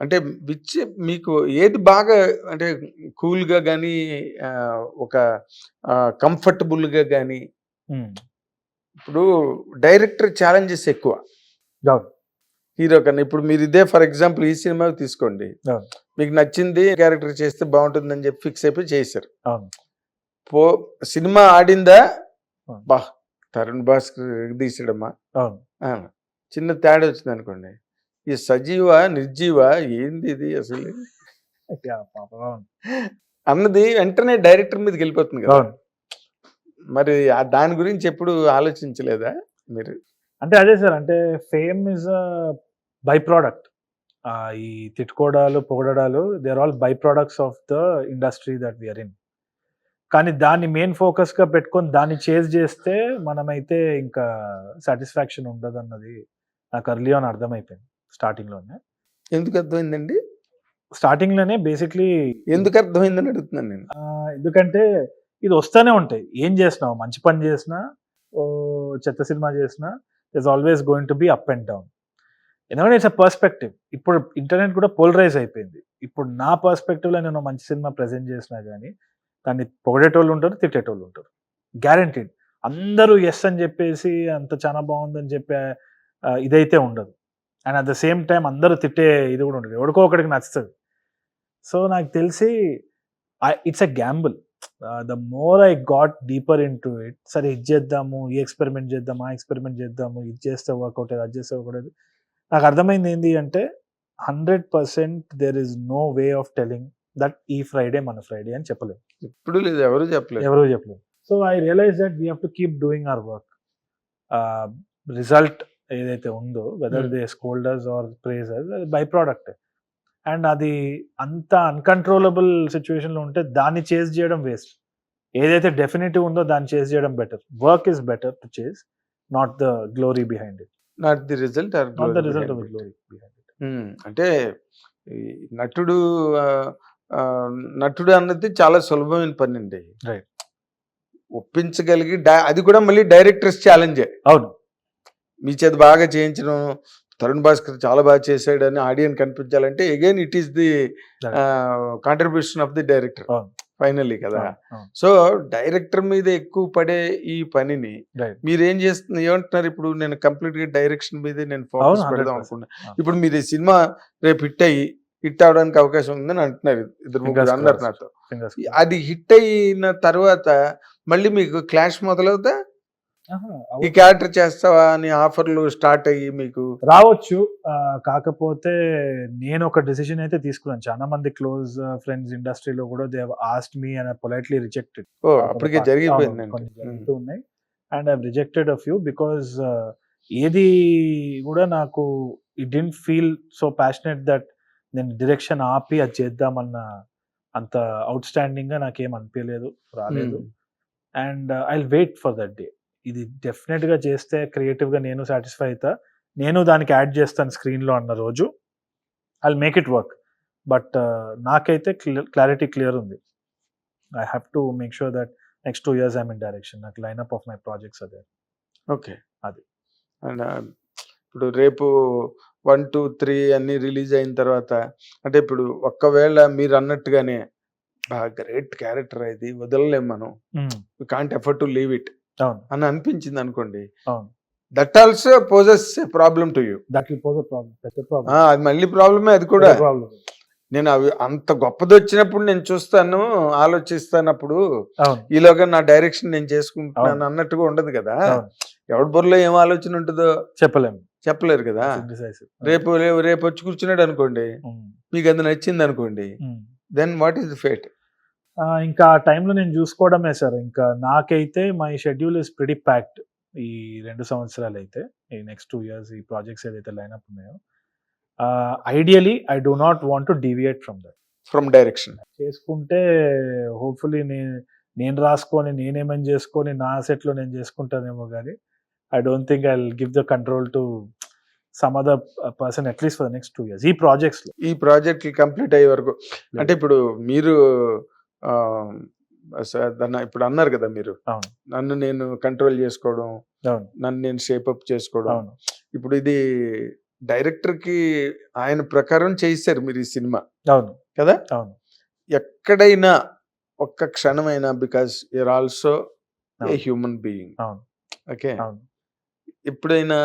అంటే విచ్ మీకు ఏది బాగా అంటే కూల్‌గా గానీ ఆహ్, ఒక కంఫర్టబుల్‌గా హ్మ్. ఇప్పుడు డైరెక్టర్ ఛాలెంజెస్ ఎక్కువ. హీరో కన్నా. ఇప్పుడు మీరు ఇదే ఫర్ ఎగ్జాంపుల్ ఈ సినిమా తీసుకోండి. మీకు నచ్చింది క్యారెక్టర్ చేస్తే బావుంటుందని చెప్పి ఫిక్స్ అయిపోయి చేశారు. పో సినిమా ఆడిందా? అబ్బా! తరుణ్ భాస్కర్ తీసాడమ్మా. చిన్న తేడా వచ్చిందనుకోండి. ఈ సజీవా? నిర్జీవా? అసలు? యాహ్! పాపం. అవును. అన్నది వెంటనే డైరెక్టర్ మీదకెళ్ళిపోతుంది కదా! అవును. మరి దాని గురించి ఎప్పుడు ఆలోచించలేదా మీరు? అంటే అదే సార్. అంటే ఫేమ్ అ బై ప్రొడక్ట్. ఈ తిట్టుకోవడాలు, పొగడడాలు they are all by products of the industry that we are in. కానీ దాన్ని మెయిన్ ఫోకస్‌గా పెట్టుకొని దాన్ని చేజ్ చేస్తే మనమైతే ఇంకా సాటిస్ఫాక్షన్ ఉండదన్నది నాకు ఎర్లీ ఆన్ అర్థమైపోయింది స్టార్టింగ్‌లోనే. ఎందుకు అర్థమైందండి? స్టార్టింగ్‌లోనే బేసిక్‌లీ ఎందుకు అర్థమైందని అడుగుతున్నాను నేను. ఎందుకంటే ఇది వస్తానే ఉంటాయి. ఏం చేసినావు మంచి పని చేసినా, చెత్త సినిమా చేసినా there's always going to be up and down. ఎందుకంటే ఇట్స్ అ పర్స్పెక్టివ్. ఇప్పుడు ఇంటర్నెట్ కూడా పోలరైజ్ అయిపోయింది. ఇప్పుడు నా పర్స్పెక్టివ్‌లో నేను మంచి సినిమా ప్రెజెంట్ చేసినా గానీ దాన్ని పొగిడేటోళ్ళు ఉంటారు, తిట్టేటోళ్ళు ఉంటారు. గ్యారంటీడ్. అందరూ యెస్ అని చెప్పేసి అంత చాలా బావుందని చెప్పే ఇదైతే ఉండదు. And at the same time అందరూ తిట్టే ఇది కూడా ఉండదు. ఎవడికో ఒకడికి నచ్చుతది. సో నాకు తెలిసి I it's a gamble. The more I got deeper into it సరే ఇది చేద్దాము, ఈ ఎక్స్‌పెరిమెంట్ చేద్దాం, ఆ ఎక్స్‌పెరిమెంట్ చేద్దాము, ఇది చేస్తే వర్కౌట్ అది చేస్తే వర్కౌట్. నాకు అర్థమైంది ఏంది అంటే 100% there is no way of telling that ఈ ఫ్రైడే మన ఫ్రైడే అని చెప్పలేము. ఎప్పుడు లేదు. ఎవరు చెప్పలేదు. ఎవరు చెప్పలేరు. So I realise that we have to keep doing our work. Result ఏదైతే ఉందో whether. They scold us or praise us అది బై ప్రొడక్ట్. అండ్ అది అంత అన్‌కంట్రోలబుల్ సిట్యుయేషన్‌లో ఉంటే దాన్ని చేజ్ చేయడం వేస్ట్. ఏదైతే డెఫినిటివ్ ఉందో దాన్ని చేజ్ చేయడం better. Work is better to chase not the glory behind it. Not the result not the result of. Glory behind it. అంటే నటుడు నటుడు అన్నది చాలా సులభమైన పనండి. రైట్. ఒప్పించగలిగి అది కూడా మళ్ళీ డైరెక్టర్స్ ఛాలెంజే. అవును. మీ చేత బాగా చేయించడం, తరుణ్ భాస్కర్ చాలా బాగా చేశాడని audience కనిపించాలంటే again it is the contribution of the director. Finally కదా! సో డైరెక్టర్ మీద ఎక్కువ పడే ఈ పనిని. మీరేం చేస్తున్నారు ఏమంటున్నారు ఇప్పుడు నేను కంప్లీట్‌గా డైరెక్షన్ మీదే నేను. ఫోకస్ పెడదాం 100%. అనుకున్నా. ఇప్పుడు మీరు ఈ సినిమా రేపు హిట్ అయ్యి హిట్ అవడానికి అవకాశం ఉందని అంటున్నారు. ఇద్దరు ముగ్గురు అన్నారు. నాతో. అది హిట్ అయిన తర్వాత మళ్ళీ మీకు క్లాష్ మొదలవుతా? ఈ క్యారెక్టర్ చేస్తావా అని ఆఫర్‌లు స్టార్ట్ అయ్యి మీకు రావచ్చు. కాకపోతే నేను ఒక డెసిషన్ అయితే తీసుకున్నాను. చాలా మంది క్లోజ్ ఫ్రెండ్స్ ఇండస్ట్రీలో కూడా they asked me and I politely rejected. అప్పటికే. కొన్ని. జరుగుతూ ఉన్నాయి. And I rejected a few because ఏది కూడా నాకు it didn't feel so passionate that నేను డైరెక్షన్ ఆపి అది చేద్దామన్న అంత ఔట్‌స్టాండింగ్‌గా నాకేం అనిపియలేదు. రాలేదు. And I wait for that day. ఇది డెఫినిట్‌గా చేస్తే క్రియేటివ్‌గా నేను సాటిస్ఫై అయితా. నేను దానికి యాడ్ చేస్తాను స్క్రీన్‌లో అన్న రోజు I make it work. But నాకైతే క్లి క్లారిటీ క్లియర్ ఉంది. I have to make sure that next 2 years I am in direction. నాకు lineup of my projects there. Okay. అది. అండ్ ఆహ్, ఇప్పుడు రేపు 1, 2, 3 అన్నీ రిలీజ్ అయిన తర్వాత అంటే ఇప్పుడు ఒక్కవేళ మీరన్నట్టుగానే ఆ! గ్రేట్ క్యారెక్టర్ ఇది వదలలేం మనం. Can't afford to leave it. అని అనిపించింది అనుకోండి. That also poses problem to you. That pose. అది మళ్ళీ ప్రాబ్లమే అది కూడా. నేను అవి అంత గొప్పదొచ్చినప్పుడు నేను చూస్తాను, ఆలోచిస్తానప్పుడు. ఈలోగా నా డైరెక్షన్ నేను చేసుకుంటున్నాను. అన్నట్టుగా ఉండదు కదా! ఎవడి బుర్రలో ఏం ఆలోచన ఉంటదో చెప్పలేము. చెప్పలేరు కదా! రేపు రేపు రేపొచ్చి కూర్చున్నాడు అనుకోండి. మీకు అది నచ్చింది అనుకోండి. Then what is the fate? ఇంకా ఆ టైంలో నేను చూసుకోవడమే సార్. ఇంకా నాకైతే my schedule is pretty packed. ఈ 2 సంవత్సరాలైతే. ఈ నెక్స్ట్ 2 ఇయర్స్ ఈ ప్రాజెక్ట్స్ ఏదైతే లైనప్ ఉన్నాయో. ఆహ్, ideally I do not want to deviate from that. From direction. చేసుకుంటే హోప్‌ఫుల్లీ నే నేను రాసుకొని, నేనేమైనా చేసుకొని నా సెట్‌లో నేను చేసుకుంటానేమో గానీ, I don't think I will give the control to some other person at least for the next 2 years. ఈ ప్రాజెక్ట్స్‌లో. ఈ ప్రాజెక్ట్‌లు కంప్లీట్ అయ్యే వరకు అంటే ఇప్పుడు మీరు దన్న ఇప్పుడు అన్నారు కదా మీరు. అవును. నన్ను నేను కంట్రోల్ చేసుకోవడం, అవును. నన్ను నేను షేప్ అప్ చేసుకోవడం. అవును. ఇప్పుడు ఇది డైరెక్టర్కి ఆయన ప్రకారం చేశారు మీరు ఈ సినిమా అవును కదా అవును ఎక్కడైనా ఒక్క క్షణమైనా because you're also a. Human being okay అవును ఎప్పుడైనా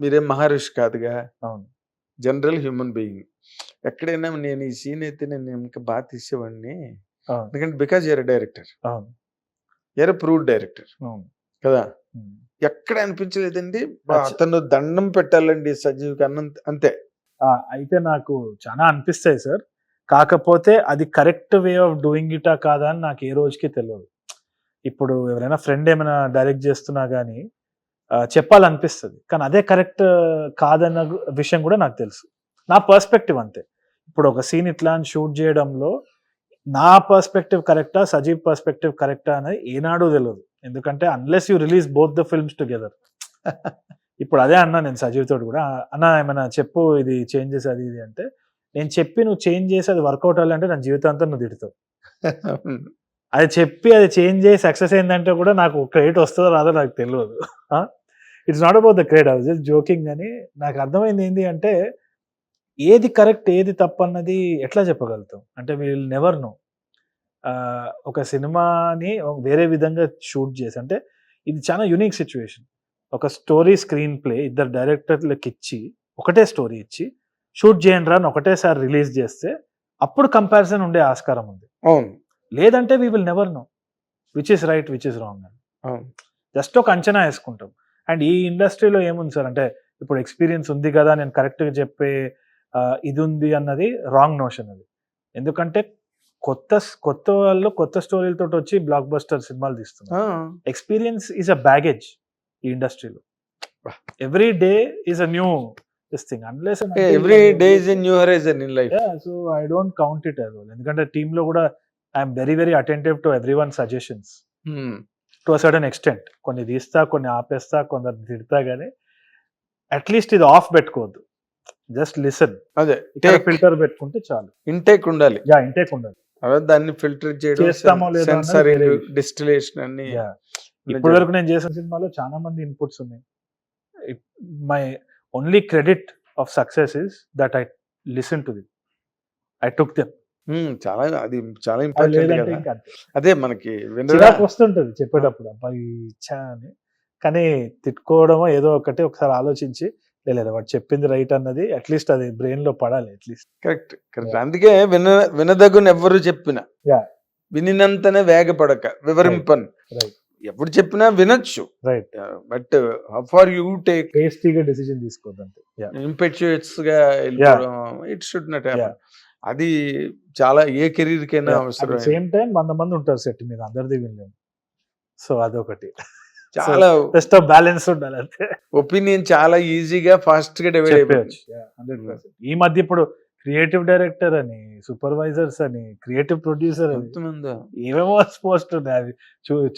మీరేం మహర్షి కాదుగా అవును జనరల్ హ్యూమన్ బీయింగ్ ఎక్కడైనా నేను ఈ సీన్ అయితే నేను ఇంకా బాగా తీసేవాడిని ఎందుకంటే because you're director. You're proved director. కదా. ఎక్కడ అనిపించలేదండి? అతను దండం పెట్టాలండి సజీవ్కి అన్నం అంతే. అయితే నాకు చాలా అనిపిస్తాయి సార్. కాకపోతే అది కరెక్ట్ వే ఆఫ్ డూయింగ్ ఇటా కాదా అని నాకు ఏ రోజుకి తెలియదు ఇప్పుడు ఎవరైనా ఫ్రెండ్ ఏమైనా డైరెక్ట్ చేస్తున్నా కానీ చెప్పాలనిపిస్తుంది. కానీ అదే కరెక్ట్ కాదన్న విషయం కూడా నాకు తెలుసు. నా పర్స్పెక్టివ్ అంతే. ఇప్పుడు ఒక సీన్ ఇట్లా అని షూట్ చేయడంలో నా పర్స్పెక్టివ్ కరెక్టా సజీవ్ పర్స్పెక్టివ్ కరెక్టా అనేది ఏనాడు తెలియదు ఎందుకంటే unless you release both the films together ఇప్పుడు అదే అన్నా నేను సజీవ్ తోటి కూడా. అన్న ఏమైనా చెప్పు ఇది చేంజెస్ అది ఇది అంటే నేను చెప్పి నువ్వు చేంజ్ చేసి అది వర్కౌట్ అవ్వాలంటే నా జీవితాంతం నువ్వు తిడతావు. అది చెప్పి అది చేంజ్ చేసి సక్సెస్ అయిందంటే కూడా నాకు క్రెడిట్ వస్తుందో రాదో నాకు తెలియదు it's not about the credit I just joking అని నాకు అర్థమైంది ఏంటి అంటే ఏది కరెక్ట్ ఏది తప్పు అన్నది ఎట్లా చెప్పగలుగుతాం? అంటే వీల్ నెవర్ నో ఒక సినిమాని వేరే విధంగా షూట్ చేసి అంటే ఇది చాలా యునిక్ సిచ్యువేషన్ ఒక స్టోరీ స్క్రీన్ ప్లే ఇద్దరు డైరెక్టర్లకు ఇచ్చి ఒకటే స్టోరీ ఇచ్చి షూట్ చేయండి రా అని ఒకటేసారి రిలీజ్ చేస్తే అప్పుడు కంపారిజన్ ఉండే ఆస్కారం ఉంది. అవును. లేదంటే we will never know which is right which is wrong అని. జస్ట్ ఒక అంచనా వేసుకుంటాం. అండ్ ఈ ఇండస్ట్రీలో ఏముంది సార్? అంటే ఇప్పుడు ఎక్స్పీరియన్స్ ఉంది కదా నేను కరెక్ట్గా చెప్పే ఇది ఉంది అన్నది రాంగ్ నోషన్ అది. ఎందుకంటే కొత్త కొత్త వాళ్ళు కొత్త స్టోరీలతో వచ్చి బ్లాక్ బస్టర్ సినిమాలు తీస్తున్నారు. ఎక్స్పీరియన్స్ ఈజ్ అ బ్యాగేజ్ ఈ ఇండస్ట్రీలో. Every day is a new this thing unless every day is new horizon in life so I don't count it as ఎందుకంటే టీమ్లో కూడా I'm very very attentive to every one suggestions to a certain extent కొన్ని తీస్తా కొన్ని ఆపేస్తా కొందరు తిడతా కానీ at least ఇది ఆఫ్ పెట్టుకోవద్దు. Just listen. అదే ఫిల్టర్ పెట్టుకుంటే చాలు. ఇంటేక్ ఉండాలి. యా ఇంటేక్ ఉండాలి. తర్వాత దాన్ని ఫిల్టర్ చేయడం సెన్సరింగ్. డిస్టిలేషన్ అన్ని ఇప్పటి వరకు నేను చేసిన సినిమాలో చాలా మంది ఇన్పుట్స్ ఉన్నాయి. My only credit of success is that I listen to the I took them చాలా అది చాలా ఇంపార్టెంట్. అదే మనకి వస్తుంటది చెప్పేటప్పుడు. అబ్బాయి ఇచ్చా అని. కానీ తిట్టుకోవడమో ఏదో ఒకటి ఒకసారి ఆలోచించి "లే, లేదు వాడు చెప్పింది రైట్ అన్నది అట్లీస్ట్ అది బ్రెయిన్లో పడాలి అట్లీస్ట్ కరెక్ట్ కరెక్ట్ అందుకే విన వినదగున ఎవ్వరు చెప్పిన. వినినంతనే వేగపడక వివరింపన్. ఎప్పుడు చెప్పినా వినొచ్చు. Right but far you take టేస్టీగా డెసిజన్ తీసుకోవద్దంతే యా ఇంపెచ్యుయస్గా ఇట్ షుడ్ నాట్ హ్యాపన్ అది చాలా ఏ కెరీర్ కైనా అవసరం సేమ్ టైం వంద మంది ఉంటారు సెట్ మీద అందరిది వినలేము. సో అదొకటి. చాలా జస్ట్ బ్యాలెన్స్ ఉండాలి అంతే. ఒపీనియన్ చాలా ఈజీగా ఫాస్ట్గా డివైడ్ అయిపోయింది చెప్పేయచ్చు 100%. ఈ మధ్య ఇప్పుడు క్రియేటివ్ డైరెక్టర్ అని సూపర్వైజర్స్ అని క్రియేటివ్ ప్రొడ్యూసర్ అని ఏమేమో పోస్ట్ ఉన్నాయి. అవి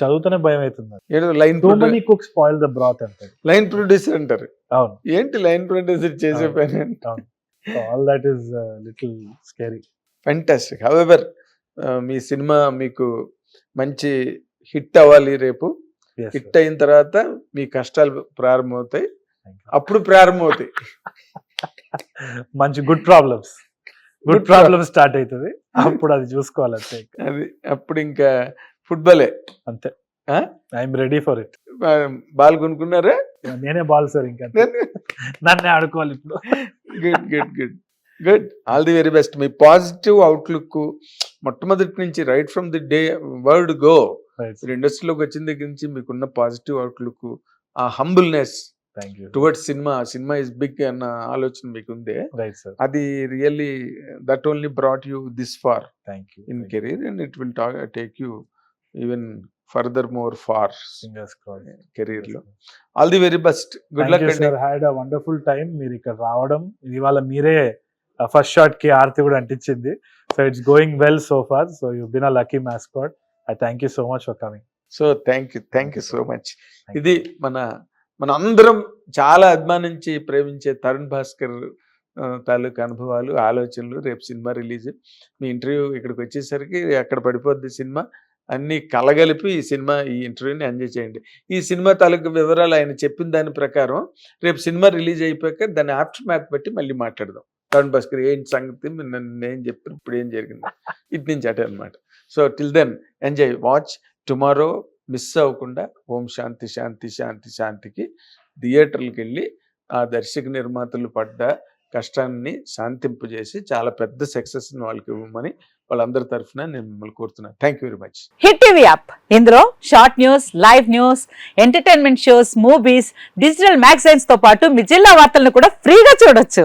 చదువుతూనే భయం అవుతుంది. ఏదో line too many cook spoil the broth అంటారు. లైన్ ప్రొడ్యూసర్ అంటారు. అవును. ఏంటి లైన్ ప్రొడ్యూసర్ చేసే. పని? అవును. All that is little scary fantastic however me cinema మీకు మంచి హిట్ అవ్వాలి రేపు. హిట్ అయిన తర్వాత మీ కష్టాలు ప్రారంభమవుతాయి. అప్పుడు ప్రారంభమవుతాయి. మంచి good problems good problem start అవుతుంది. అప్పుడు అది చూసుకోవాలి అంతే అది అప్పుడు ఇంకా ఫుట్బాలే అంతే? I'm ready for it ball కొనుక్కున్నారా? నేనే బాల్ సార్ ఇంకా నన్నే ఆడుకోవాలి ఇప్పుడు. Good good good good all the very best me positive outlook మొట్టమొదటి నుంచి right from the day word go మీరు ఇండస్ట్రీలోకి వచ్చిన దగ్గర నుంచి మీకున్న పాజిటివ్ అవుట్లుక్ ఆ humbleness thank you towards cinema cinema is big అన్న ఆలోచన మీకు ఉంది రైట్ సార్ అది really that only brought you this far in career and it will take you even further more far కెరీర్లో. All the very best good luck had a wonderful time మీరు ఇక్కడ రావడం ఇవాళ మీరే ఫస్ట్ షాట్కి ఆర్తి కూడా అంటించింది. So it's going well so far so you been a lucky mascot I thank you so much for coming so thank you thank you so much ఇది మన మన అందరం చాలా అభిమానించి ప్రేమించే తరుణ్ భాస్కర్ తాలూకు అనుభవాలు ఆలోచనలు రేపు సినిమా రిలీజ్. మీ ఇంటర్వ్యూ ఇక్కడికి వచ్చేసరికి అక్కడ పడిపోద్ది సినిమా. అన్ని కలగలిపి ఈ సినిమా ఈ ఇంటర్వ్యూని ఎంజాయ్ చేయండి. ఈ సినిమా తాలూకు వివరాలు ఆయన చెప్పిన దాని ప్రకారం రేపు సినిమా రిలీజ్ అయిపోయాక దాని ఆఫ్టర్ మ్యాథ్ బట్టి మళ్ళీ మాట్లాడదాం. తరుణ్ భాస్కర్ ఏంటి సంగతి నేను చెప్పిన ఇప్పుడు ఏం జరిగింది. ఇటు నుంచి అటే అనమాట so till then enjoy watch tomorrow miss అవ్వకుండా ఓం శాంతి శాంతి శాంతి శాంతికి థియేటర్లకు వెళ్ళి ఆ దర్శక నిర్మాతలు పడ్డ కష్టాన్ని శాంతింపజేసి చాలా పెద్ద సక్సెస్ వాళ్ళకి ఇవ్వమని వాళ్ళందరి తరఫున నేను మిమ్మల్ని కోరుతున్నాను. Thank you very much hit TV app ఇందులో short news live news entertainment shows movies digital మ్యాగజైన్స్తో పాటు మీ జిల్లా వార్తలను కూడా ఫ్రీగా చూడొచ్చు.